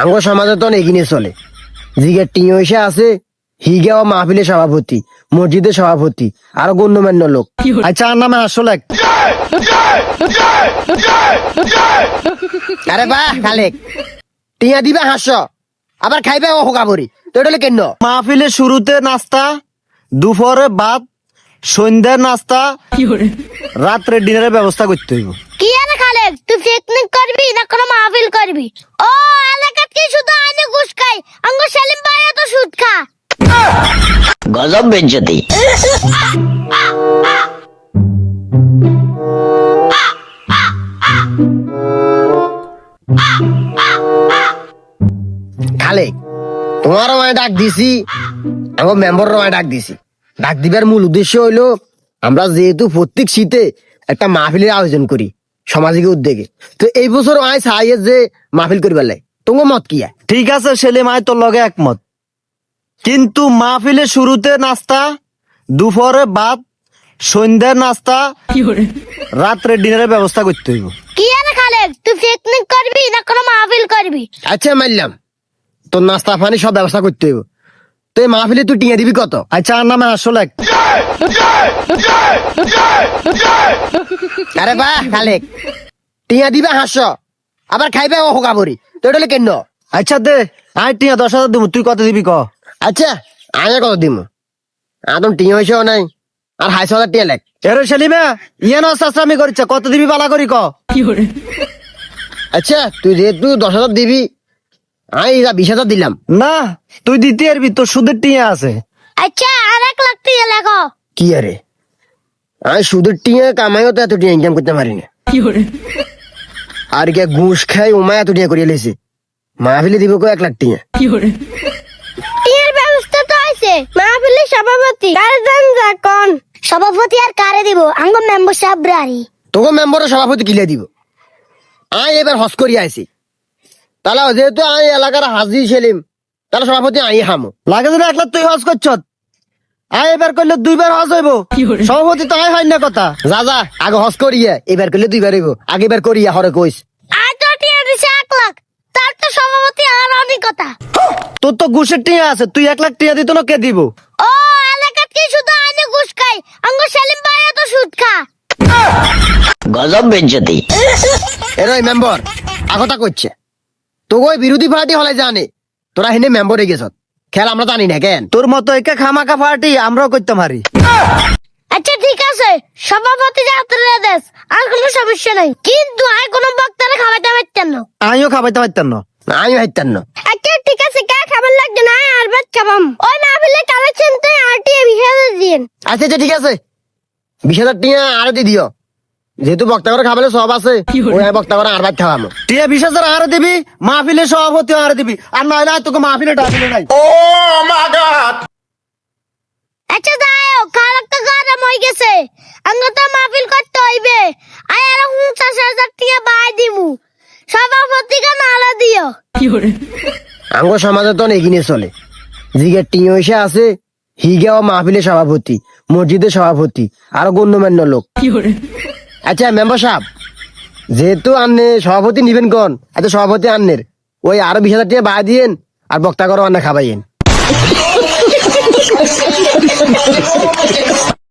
আঙ্গ সমাজে তো এগিয়ে চলে। জিগে টিও এসে আছে হিগে ও মাহফিলের সভাপতি মসজিদের সভাপতি আর গণ্যমান্য লোক। আচ্ছা আর নামে আসলে আরে খালেক। টিয়া দিবে হাস আবার খাইবে ও হোকাবরি তো এটা কেন? মাহফিলের শুরুতে নাস্তা দুপুরে ভাত সন্ধ্যার নাস্তা রাত্রে ডিনারের ব্যবস্থা করতে হইব। কি আরে খালেক তুই পিকনিক করবি না কোনো মাহফিল করবি? ও এলাকাত কি শুধু আইনে ঘুষ খাই আঙ্গ সেলিম ভাই তো সুদ খা গজব বেজ্জতি খালেক তোমারও আমি ডাক দিছি আমার মেম্বারও আমি ডাক দিছি। ডাক দিবার মূল উদ্দেশ্য হইল আমরা যেহেতু প্রত্যেক শীতে একটা মাহফিলের আয়োজন করি সামাজিক উদ্যোগে। তো এই বছর আয় চাই যে মাহফিল করিবার লাই তোমার মত কি? ঠিক আছে ছেলে আয় তোর লগে একমত। কিন্তু মাহফিলের শুরুতে নাস্তা দুপুরে ভাত সন্ধ্যার নাস্তা রাত্রে ডিনারের ব্যবস্থা করতে হইব। কি আরে খালেক তুই পিকনিক করবি না কোনো মাহফিল করবি? আচ্ছা মারলাম তোর নাস্তা পানি সব ব্যবস্থা করতে হইব। তো এই মাহফিলে তুই টিয়া দিবি কত? আচ্ছা আর নামে আসলে আরে বাহ খালেক। টিয়া দিবে হাস। আবার খাইবে ও হোকাবরি তো এটা হলো কেন আচ্ছা দে। আয় টিয়া দশ হাজার দিব তুই কত দিবি ক? আচ্ছা আয় কত দিম? আদম টিয়া হয়েছেও নাই আর হাইশ হাজার টিয়া লেখ। এরে সেলিমে ইয়ে নস্তামি করছে কত দিবি পালা করি ক? আচ্ছা তুই যেহেতু দশ হাজার দিবি আমি যা বিশ হাজার দিলাম। না তুই দিতে পারবি তোর সুদের টিয়া আছে। আচ্ছা আর এক লাখ টাকা লেখো। কি আরে? আমি সুদের টিয়া কামাইও তো এত টিয়া ইনকাম করতে পারি না। আর কে ঘুষ খাই উমায় এত টিয়া করিয়ে লেছে। মাহফিলে দিব কো এক লাখ টিয়া টিয়ার ব্যবস্থা তো আছে মাহফিলের সভাপতি। কার জান যা কোন। সভাপতি আর কারে দিব? আঙ্গ মেম্বার সাহেব রারি তোকে মেম্বারের সভাপতি কিলে দিব? আই এবার হস করি আইছি। তাহলে যেহেতু আই এলাকার হাজি সেলিম তাহলে সভাপতি আই হামো। লাগে যদি এক লাখ তুই হজ করছ আয় এবার করলে দুইবার হজ হইব। সভাপতি তো আয় হয় না কথা। যা যা আগে হস করিয়া এবার করলে দুইবার হইব। আগে এবার করিয়া হরে কইস আর তো টিয়া দিছে এক লাখ তার তো সভাপতি আর অনেক কথা তোর তো ঘুষের টিয়া আছে তুই এক লাখ টিয়া দিত না কে দিব? ও এলাকাত কি শুধু আইনে ঘুষ খাই আঙ্গ সেলিম ভাই তো সুদ খা। গজব বেজ্জতি। এর ওই মেম্বার আগতা করছে বিরোধী পার্টি হলে জানে তোরা হেনে মেম্বার হয়ে গেছ খেল আমরা জানি না কেন? তোর মতো একে খামাকা পার্টি আমরাও করতে পারি আচ্ছা ঠিক আছে সভাপতি যাত্রা দেশ আর কোনো সমস্যা নাই। কিন্তু আর কোনো বক্তারে পারতেন না। আমিও খাবাইতে পারতাম না। আমি হাইতাম না। আচ্ছা ঠিক আছে কে খাবার লাগবে না আর ভাত খাবাম। ওই না বললে কালেকশন তো আর টি দিন আচ্ছা আচ্ছা ঠিক আছে। বিশ হাজার টিয়া আর দিয়ে দিও। যেহেতু বক্তা করে খাবালে সব আছে ওই বক্তা করে আর ভাত খাওয়ামো টিয়া বিশ হাজার আরও দিবি মাহফিলের সভাপতি আরও দিবি। আর নয় না তোকে মাহফিলে ডাকলে নাই। আচ্ছা যাও খারাপ তো গরম হয়ে গেছে। তো মাহফিল করতে হইবে। আয় আর পঞ্চাশ হাজার টাকা বাই দিমু। সভাপতিকে নালা দিও। আঙ্গ সমাজে তো এগিয়ে চলে। এসে আছে হিগে ও মাহফিলের সভাপতি মসজিদের সভাপতি আর গণ্যমান্য লোক। আচ্ছা মেম্বার সাহেব যেহেতু আন্নে সভাপতি নিবেন কন আচ্ছা সভাপতি আন্নের ওই আরও বিশ হাজার টাকা বাদ দিয়েন আর বক্তা করো আন্না খাবাইয়েন।